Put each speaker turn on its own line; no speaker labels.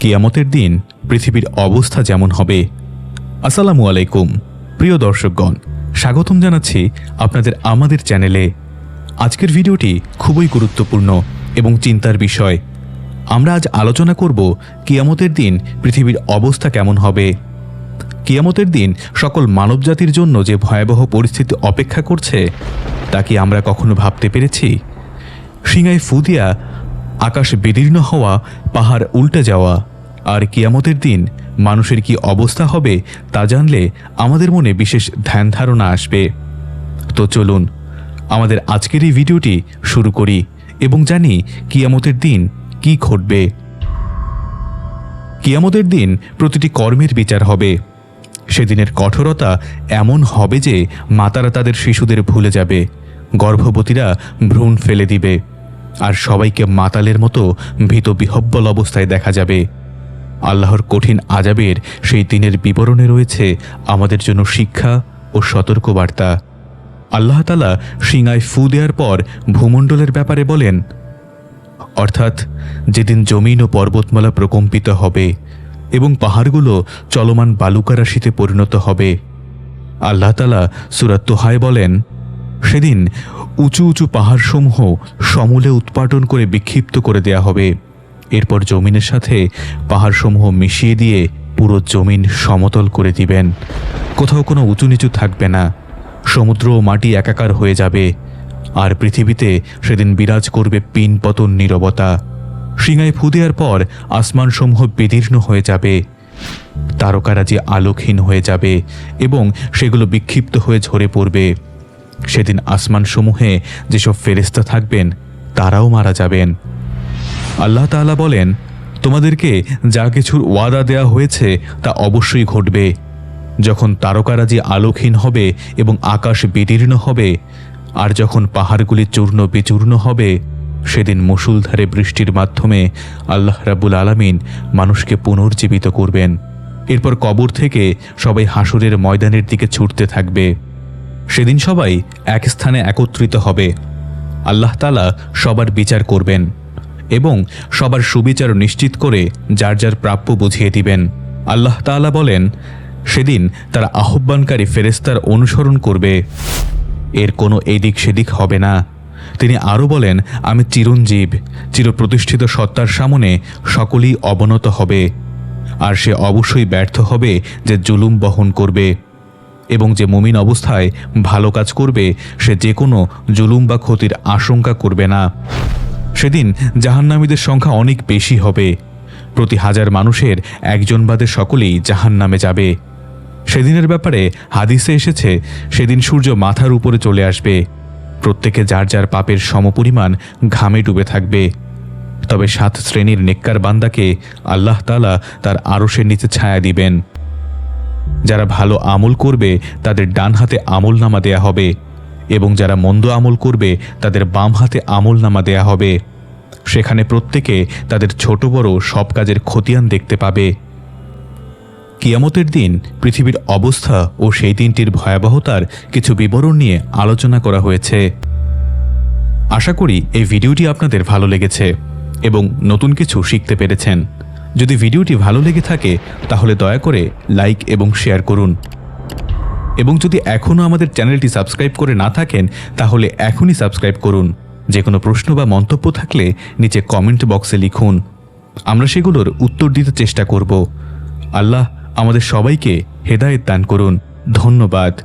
কিয়ামতের দিন পৃথিবীর অবস্থা যেমন হবে। আসসালামু আলাইকুম, প্রিয় দর্শকগণ, স্বাগতম জানাচ্ছি আপনাদের আমাদের চ্যানেলে। আজকের ভিডিওটি খুবই গুরুত্বপূর্ণ এবং চিন্তার বিষয়। আমরা আজ আলোচনা করব কিয়ামতের দিন পৃথিবীর অবস্থা কেমন হবে। কিয়ামতের দিন সকল মানবজাতির জন্য যে ভয়াবহ পরিস্থিতি অপেক্ষা করছে, তা কি আমরা কখনো ভাবতে পেরেছি? সিঙায় ফুদিয়া আকাশ বিদীর্ণ হওয়া, পাহাড় উল্টে যাওয়া। আর কিয়ামতের দিন মানুষের কি অবস্থা হবে, তা জানলে আমাদের মনে বিশেষ ধ্যান ধারণা আসবে। তো চলুন, আমাদের আজকের এই ভিডিওটি শুরু করি এবং জানি কিয়ামতের দিন কি ঘটবে। কিয়ামতের দিন প্রতিটি কর্মের বিচার হবে। সেদিনের কঠোরতা এমন হবে যে, মাতারা তাদের শিশুদের ভুলে যাবে, গর্ভবতীরা ভ্রূণ ফেলে দিবে। আর সবাইকে মাতালের মতো ভীত বিহব্বল অবস্থায় দেখা যাবে। আল্লাহর কঠিন আজাবের সেই দিনের বিবরণে রয়েছে আমাদের জন্য শিক্ষা ও সতর্কবার্তা। আল্লাহ তালা সিঙায় ফু দেওয়ার পর ভূমণ্ডলের ব্যাপারে বলেন, অর্থাৎ যেদিন জমিন ও পর্বতমালা প্রকম্পিত হবে এবং পাহাড়গুলো চলমান বালুকারাশিতে পরিণত হবে। আল্লাহ তালা সুরাত তোহায় বলেন সেদিন উঁচু উঁচু পাহাড়সমূহ সমূলে উৎপাটন করে বিক্ষিপ্ত করে দেয়া হবে। এরপর জমিনের সাথে পাহাড়সমূহ মিশিয়ে দিয়ে পুরো জমিন সমতল করে দিবেন। কোথাও কোনো উঁচু নিচু থাকবে না। সমুদ্র ও মাটি একাকার হয়ে যাবে। আর পৃথিবীতে সেদিন বিরাজ করবে পিন পতন নীরবতা। সিঙায় ফু দেওয়ার পর আসমানসমূহ বিদীর্ণ হয়ে যাবে। তারকারাজি আলোকহীন হয়ে যাবে এবং সেগুলো বিক্ষিপ্ত হয়ে ঝরে পড়বে। সেদিন আসমানসমূহে যেসব ফেরেস্তা থাকবেন, তারাও মারা যাবেন। আল্লাহ তাআলা বলেন, তোমাদেরকে যা কিছুর ওয়াদা দেয়া হয়েছে, তা অবশ্যই ঘটবে। যখন তারকারাজি আলোকহীন হবে এবং আকাশ বিদীর্ণ হবে, আর যখন পাহাড়গুলি চূর্ণ বিচূর্ণ হবে, সেদিন মুসুলধারে বৃষ্টির মাধ্যমে আল্লাহ রাবুল আলামিন মানুষকে পুনর্জীবিত করবেন। এরপর কবর থেকে সবাই হাসুরের ময়দানের দিকে ছুটতে থাকবে। সেদিন সবাই এক স্থানে একত্রিত হবে। আল্লাহ তালা সবার বিচার করবেন এবং সবার সুবিচার নিশ্চিত করে যার যার প্রাপ্য বুঝিয়ে দিবেন। আল্লাহ তাআলা বলেন, সেদিন তারা আহ্বানকারী ফেরেস্তার অনুসরণ করবে। এর কোনো এদিক সেদিক হবে না। তিনি আরও বলেন, আমি চিরঞ্জীব, চিরপ্রতিষ্ঠিত সত্তার সামনে সকলেই অবনত হবে। আর সে অবশ্যই ব্যর্থ হবে যে জুলুম বহন করবে। এবং যে মুমিন অবস্থায় ভালো কাজ করবে, সে যে কোনো জুলুম বা ক্ষতির আশঙ্কা করবে না। সেদিন জাহান্নামীদের সংখ্যা অনেক বেশি হবে। প্রতি হাজার মানুষের একজন বাদে সকলেই জাহান্নামে যাবে। সেদিনের ব্যাপারে হাদিসে এসেছে, সেদিন সূর্য মাথার উপরে চলে আসবে। প্রত্যেকে যার যার পাপের সমপরিমাণ ঘামে ডুবে থাকবে। তবে সাত শ্রেণির নেককার বান্দাকে আল্লাহ তালা তার আরশের নিচে ছায়া দিবেন। যারা ভালো আমল করবে, তাদের ডান হাতে আমল নামা দেয়া হবে, এবং যারা মন্দ আমল করবে, তাদের বাম হাতে আমল নামা দেয়া হবে। সেখানে প্রত্যেকে তাদের ছোট বড় সব কাজের খতিয়ান দেখতে পাবে। কিয়ামতের দিন পৃথিবীর অবস্থা ও সেই দিনটির ভয়াবহতার কিছু বিবরণ নিয়ে আলোচনা করা হয়েছে। আশা করি এই ভিডিওটি আপনাদের ভালো লেগেছে এবং নতুন কিছু শিখতে পেরেছেন। যদি ভিডিওটি ভালো লেগে থাকে, তাহলে দয়া করে লাইক এবং শেয়ার করুন। এবং যদি এখনও আমাদের চ্যানেলটি সাবস্ক্রাইব করে না থাকেন, তাহলে এখনই সাবস্ক্রাইব করুন। যে কোনো প্রশ্ন বা মন্তব্য থাকলে নিচে কমেন্ট বক্সে লিখুন। আমরা সেগুলোর উত্তর দিতে চেষ্টা করব। আল্লাহ আমাদের সবাইকে হেদায়েত দান করুন। ধন্যবাদ।